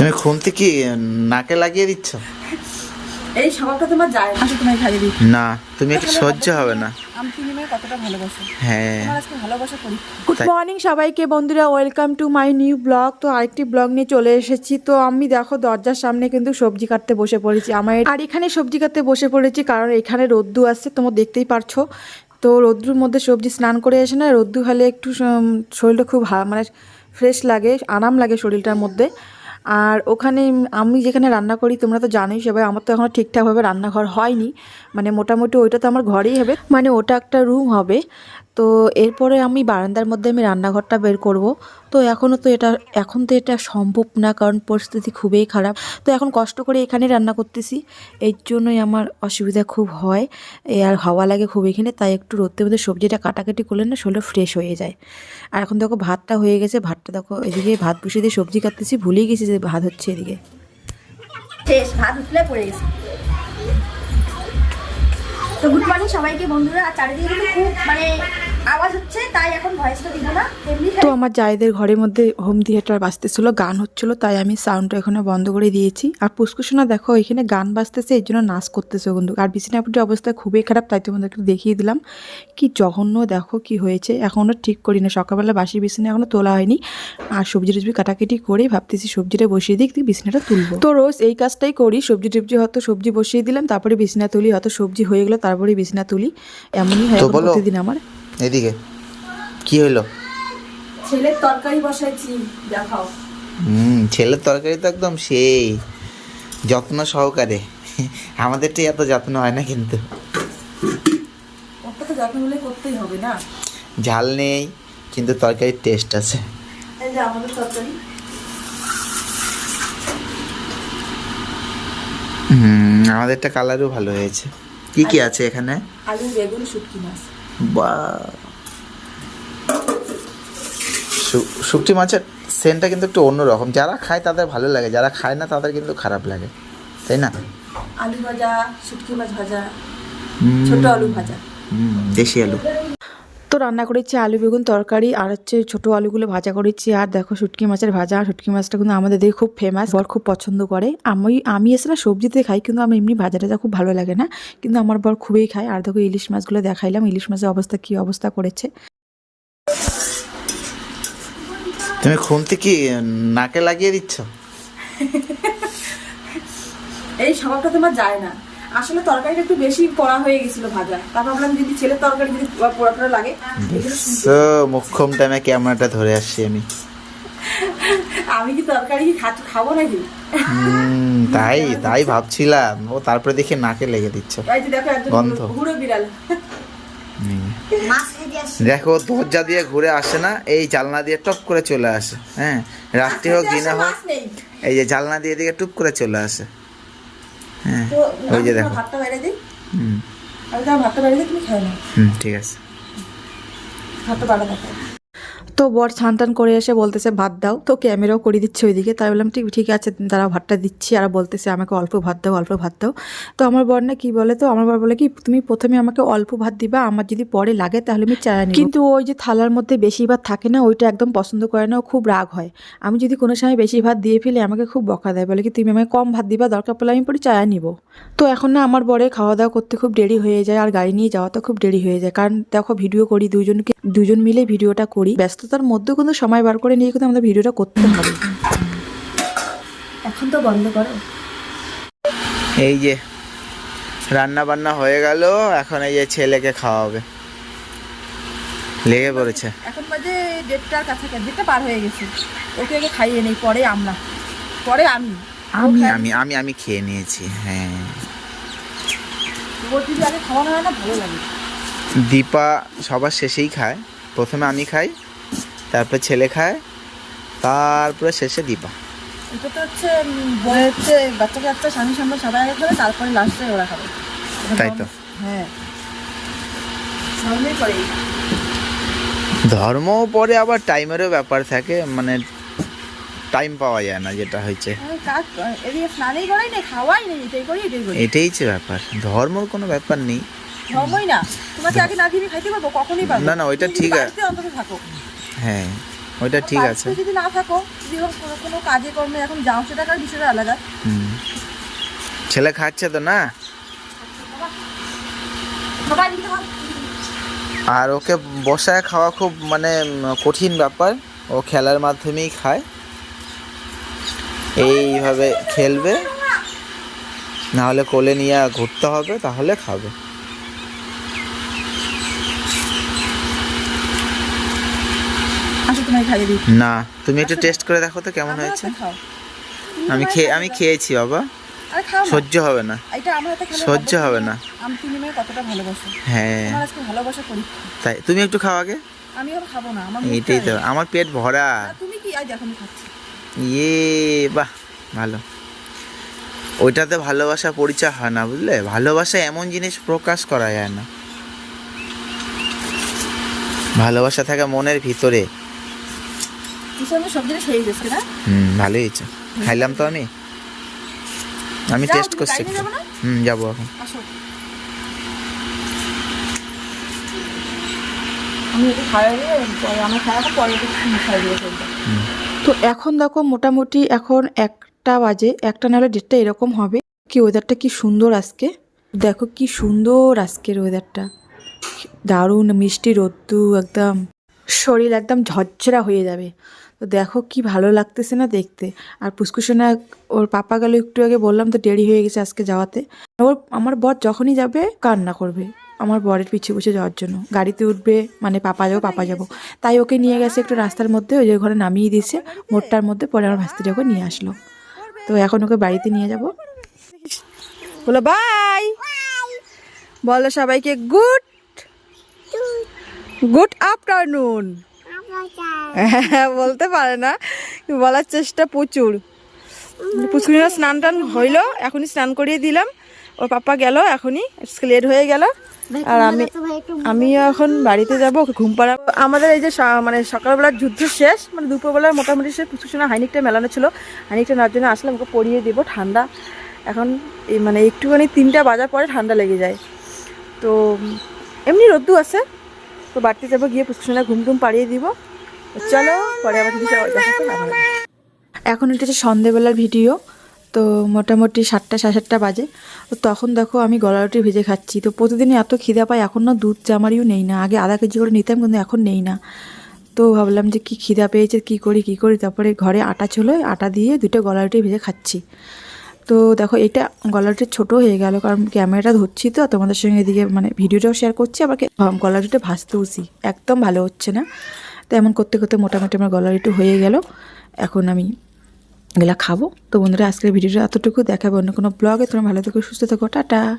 তুমি খুন্তি কি নাকে লাগিয়ে দিচ্ছ? এই স্বভাবটা তোমার যায় না তোমায় খাইয়ে দিই। না তুমি একটু সহ্য হবে না। আমি তুমি আমায় কতটা ভালোবাসো। হ্যাঁ। আজকে ভালোবাসা করি। গুড মর্নিং সবাইকে বন্ধুরা welcome to my new blog তো আরেকটি ব্লগ নিয়ে চলে এসেছি। তো আমি দেখো দরজার সামনে কিন্তু সবজি কাটতে বসে পড়েছি। আমার আর এখানে সবজি কাটতে বসে পড়েছি কারণ এখানে রোদ্দু আসছে তোমরা দেখতেই পারছ। তো রোদ্রুর মধ্যে সবজি স্নান করে এসে না রোদ্দু হলে একটু শরীরটা খুব মানে ফ্রেশ লাগে আরাম লাগে শরীরটার মধ্যে। আর ওখানে আমি যেখানে রান্না করি, তোমরা তো জানোই সবাই, আমার তো এখনও ঠিকঠাকভাবে রান্নাঘর হয়নি। মানে মোটামুটি ওইটা তো আমার ঘরেই হবে। মানে ওটা একটা রুম হবে। তো এরপরে আমি বারান্দার মধ্যে আমি রান্নাঘরটা বের করব। তো এখনও তো এটা, এখন তো এটা সম্ভব না কারণ পরিস্থিতি খুবই খারাপ। তো এখন কষ্ট করে এখানে রান্না করতেছি। এর জন্যই আমার অসুবিধা খুব হয়। এ আর হাওয়া লাগে খুব এখানে, তাই একটু রোদ্রের মধ্যে সবজিটা কাটাকাটি করলে না শরীর ফ্রেশ হয়ে যায়। আর এখন দেখো ভাতটা হয়ে গেছে, ভাতটা দেখো এদিকে ভাত বসিয়ে দিয়ে সবজি কাটতেছি, ভুলেই গেছি যে ভাত হচ্ছে এদিকে। শেষ ভাত উঠলে পড়ে গেছে। তো গুড মর্নিং সবাইকে বন্ধুরা। আর চারিদিকে খুব মানে আওয়াজ হচ্ছে তাই এখন ভয়েসটা দিব না। তো আমার জায়দের ঘরের মধ্যে হোম থিয়েটার বাজতেছিল গান হচ্ছিল তাই আমি সাউন্ডটা এখানে বন্ধ করে দিয়েছি। আর পুষ্কুসোনা দেখো এখানে গান বাজতেছে এই জন্য নাচ করতেছে বন্ধু। আর বিছানাপুটির অবস্থা খুবই খারাপ তাই তোমাদেরকে দেখিয়ে দিলাম। কি জঘন্য দেখো কি হয়েছে। এখনও ঠিক করি না সকালবেলা বাসি বিছানা এখনও তোলা হয়নি। আর সবজি টবজি কাটাকাটি করে ভাবতেছি সবজিটা বসিয়ে দিই বিছানাটা তুলবো। তো রোজ এই কাজটাই করি সবজি টবজি হয়তো সবজি বসিয়ে দিলাম তারপরে বিছানা তুলি হয়তো সবজি হয়ে গেলো তারপরে বিছানা তুলি। এমনই হয়। প্রতিদিন আমার। এদিকে। কি হলো ছেলের তরকারি বসাইছি দেখাও। হুম ছেলের তরকারি তো একদম সেই যত্ন সহকারে। আমাদেরটাই এত যত্ন হয় না কিন্তু। ওটা যত্ন হলে করতেই হবে না। ঝাল নেই কিন্তু তরকারির টেস্ট আছে। এই যে আমাদের তরকারি। হুম আমাদেরটা কালারও ভালো হয়েছে। কি কি আছে এখানে? আলু বেগুন শুটকি মাছ। বা শুকটি মাছের সেন্টটা কিন্তু একটু অন্যরকম। যারা খায় তাদের ভালো লাগে যারা খায় না তাদের কিন্তু খারাপ লাগে। তাই না? আলু ভাজা শুটকি মাছ ভাজা ছোট আলু ভাজা। দেশি আলু। তো রান্না করেছি আলু বেগুন তরকারি আর হচ্ছে ছোটো আলুগুলো ভাজা করেছি। আর দেখো শুটকি মাছের ভাজা। আর শুটকি মাছটা কিন্তু আমাদের দিকে খুব ফেমাস বর খুব পছন্দ করে। আমি আমি এসে না সবজিতে খাই কিন্তু আমি এমনি ভাজা টাজা খুব ভালো লাগে না। কিন্তু আমার বর খুবই খায়। আর দেখো ইলিশ মাছগুলো দেখাইলাম ইলিশ মাছের অবস্থা কী অবস্থা করেছে। তুমি খুন্তি কি নাকে লাগিয়ে দিচ্ছ? এই স্বভাবটা তোমার যায় না। আসলে তরকারিটা একটু বেশি কড়া হয়ে গেছিল ভাজা। তারপর ভাবলাম যদি ছেলের তরকারি যদি পোড়া পোড়া লাগে সো মুখ্যম টাইমে ক্যামেরাটা ধরে আসছি আমি। আমি কি তরকারি খাব নাকি? তাই তাই ভাবছিলাম। ও তারপরে দেখে নাকে লেগে দিচ্ছে। এই যে দেখো একজন গন্ধ। ঘুরে বিড়াল। দেখো দরজা দিয়ে ঘুরে আসে না এই জালনা দিয়ে টপ করে চলে আসে। হ্যাঁ রাত্রি হোক দিনে হোক এই যে জালনা দিয়ে দিকে টুপ করে চলে আসে। হ্যাঁ। ওই যে দেখো। ভাতটা বেড়ে দিই। হুম। আমি তো ভাতটা বেড়ে দিই তুমি খাই না হুম ঠিক আছে। ভাতটা বাড়া দেখো তো বর ছান টান করে এসে বলতেছে, ভাত দাও। তো ক্যামেরাও করে দিচ্ছে ওইদিকে। তাই বললাম, ঠিক ঠিক আছে, তারা ভাতটা দিচ্ছি। আর বলতেছে, আমাকে অল্প ভাত দাও, অল্প ভাত দাও। তো আমার বর না কি বলে, তো আমার বর বলে কি, তুমি প্রথমে আমাকে অল্প ভাত দিবা, আমার যদি পরে লাগে তাহলে আমি নিব। কিন্তু ওই যে থালার মধ্যে বেশি ভাত থাকে না, ওইটা একদম পছন্দ করে না, ও খুব রাগ হয়। আমি যদি কোনো সময় বেশি ভাত দিয়ে ফেলে, আমাকে খুব বকা দেয়। বলে কি, তুমি আমাকে কম ভাত দিবা, দরকার পড়লে আমি পরে চায়া নিব। তো এখন না আমার বরে খাওয়া দাওয়া করতে খুব দেরি হয়ে যায় আর গাড়ি নিয়ে যাওয়া তো খুব দেরি হয়ে যায়। কারণ দেখো ভিডিও করি দুজনকে দুজন মিলে ভিডিওটা করি। ব্যস্ততার মধ্যে কিন্তু সময় বার করে নিয়ে কিন্তু আমাদের ভিডিওটা করতে হবে। এখন তো বন্ধ করো। এই যে রান্না বান্না হয়ে গেল এখন এই যে ছেলেকে খাওয়াবে। লেগে পড়েছে। এখন বাজে দেড়টার কাছাকাছি দেড়টা পার হয়ে গেছে। ওকে আগে খাইয়ে নেই পরে আমরা। পরে আমি। আমি আমি আমি আমি খেয়ে নিয়েছি হ্যাঁ। দীপা সবার শেষেই খায়। প্রথমে আমি খাই তারপরে ছেলে খায় তারপরে শেষে দীপা। এটা তো হচ্ছে উম, বলে হচ্ছে বাচ্চা কাচ্চা স্বামী সামনে সবাই আগে খাবে তারপরে লাস্টে ওরা খাবে। তাই তো। হ্যাঁ। ধর্ম পরে আবার টাইমেরও ব্যাপার থাকে মানে টাইম পাওয়া যায় না যেটা হয়েছে। এটাই হচ্ছে ব্যাপার ধর্মর কোনো ব্যাপার নেই। না না ওইটা ঠিক আছে। থাকো। হ্যাঁ ওইটা ঠিক আছে। যদি না থাকো কোনো কাজে কর্মে এখন যাও সেটা কার বিষয়টা আলাদা? ছেলে খাচ্ছে তো না? আর ওকে বসায় খাওয়া খুব মানে কঠিন ব্যাপার। ও খেলার মাধ্যমেই খায়। এইভাবে খেলবে? না হলে কোলে নিয়ে ঘুরতে হবে তাহলে খাবে। আচ্ছা না তুমি একটু টেস্ট করে দেখো তো কেমন হয়েছে। আমি খেয়ে আমি খেয়েছি বাবা। সহ্য হবে না। সহ্য হবে না। হ্যাঁ। তাই তুমি একটু খাও আগে। আমি খাব না এইটাই তো আমার পেট ভরা। ইয়ে বাহ। ভালো। ওইটাতে ভালোবাসা পরিচয় হয় না বুঝলে? ভালোবাসা এমন জিনিস প্রকাশ করা যায় না। ভালোবাসা থাকে মনের ভিতরে। হুম ভালোই হয়েছে। খাইলাম তো আমি। আমি টেস্ট করছি? হুম যাব এখন। আসো। আমি একটু খাওয়াই দিয়ে পরে আমার খাওয়াটা পরে একটু খাই দিয়ে ফেলব তো এখন দেখো মোটামুটি এখন একটা বাজে, একটা নাহলে ডেটটা এরকম হবে। কি ওয়েদারটা কি সুন্দর আজকে? দেখো কি সুন্দর আজকের ওয়েদারটা দারুণ মিষ্টি রোদ্দু একদম শরীর একদম ঝরঝরা হয়ে যাবে। তো দেখো কি ভালো লাগতেছে না দেখতে। আর পুষ্কুসোনা ওর পাপা গেল একটু আগে, বললাম তো দেরি হয়ে গেছে আজকে যাওয়াতে। ওর, আমার বর যখনই যাবে, কান্না করবে। আমার বরের পিছিয়ে পিছিয়ে যাওয়ার জন্য। গাড়িতে উঠবে মানে পাপা যাব পাপা যাব। তাই ওকে নিয়ে গেছে একটু রাস্তার মধ্যে, ওই যে ঘরে নামিয়ে দিয়েছে। মোড়টার মধ্যে পরে আমার ভাস্তিটা ওকে নিয়ে আসলো। তো এখন ওকে বাড়িতে নিয়ে যাব। বলো, বাই! বলো সবাইকে, গুড গুড আফটারনুন। হ্যাঁ বলতে পারে না বলার চেষ্টা প্রচুর। পুষ্করিনা স্নান টান হইল, এখনই স্নান করিয়ে দিলাম। ওর পাপা গেল, এখনই লেট হয়ে গেল। আর আমি আমিও এখন বাড়িতে যাব ঘুম পাড়া আমাদের এই যে মানে সকালবেলার যুদ্ধ শেষ মানে দুপুরবেলার মোটামুটি সে পুষ্কুসোনা হাইনিকটা মেলানো ছিল। হাইনিকটা নেওয়ার জন্য আসলাম ওকে পরিয়ে দেবো ঠান্ডা। এখন এই মানে একটুখানি তিনটা বাজার পরে ঠান্ডা লেগে যায়। তো এমনি রোদ্দু আছে তো বাড়িতে যাব গিয়ে পুষ্কুসোনা ঘুম টুম পাড়িয়ে দিব। চলো পরে আবার দেখা। এখন এটা হচ্ছে সন্ধেবেলার ভিডিও। তো মোটামুটি সাতটা, সাড়ে সাতটা বাজে। তো তখন দেখো আমি গলা রুটি ভেজে খাচ্ছি। তো প্রতিদিনই এত খিদা পাই এখন না দুধ চামারিও নেই না। আগে আধা কেজি করে নিতাম, কিন্তু এখন নেই না। তো ভাবলাম যে কি খিদা পেয়েছে, কি করি কি করি? তারপরে ঘরে আটা ছিল, আটা দিয়ে দুটো গলা রুটি ভেজে খাচ্ছি। তো দেখো এটা গলা রুটি ছোটো হয়ে গেল, কারণ ক্যামেরাটা ধরছি তো, তোমাদের সঙ্গে এদিকে মানে ভিডিওটাও শেয়ার করছি, আবার কে- গলা রুটিটা ভাজতেওছি একদম ভালো হচ্ছে না। তো এমন করতে করতে মোটামুটি আমার গলা রুটি হয়ে গেল। এখন আমি এগুলা খাব। তো বন্ধুরা, আজকের ভিডিওটা এতটুকু। দেখাবো অন্য কোনো ব্লগে তোমরা ভালো থেকো, সুস্থ থেকো। টাটা।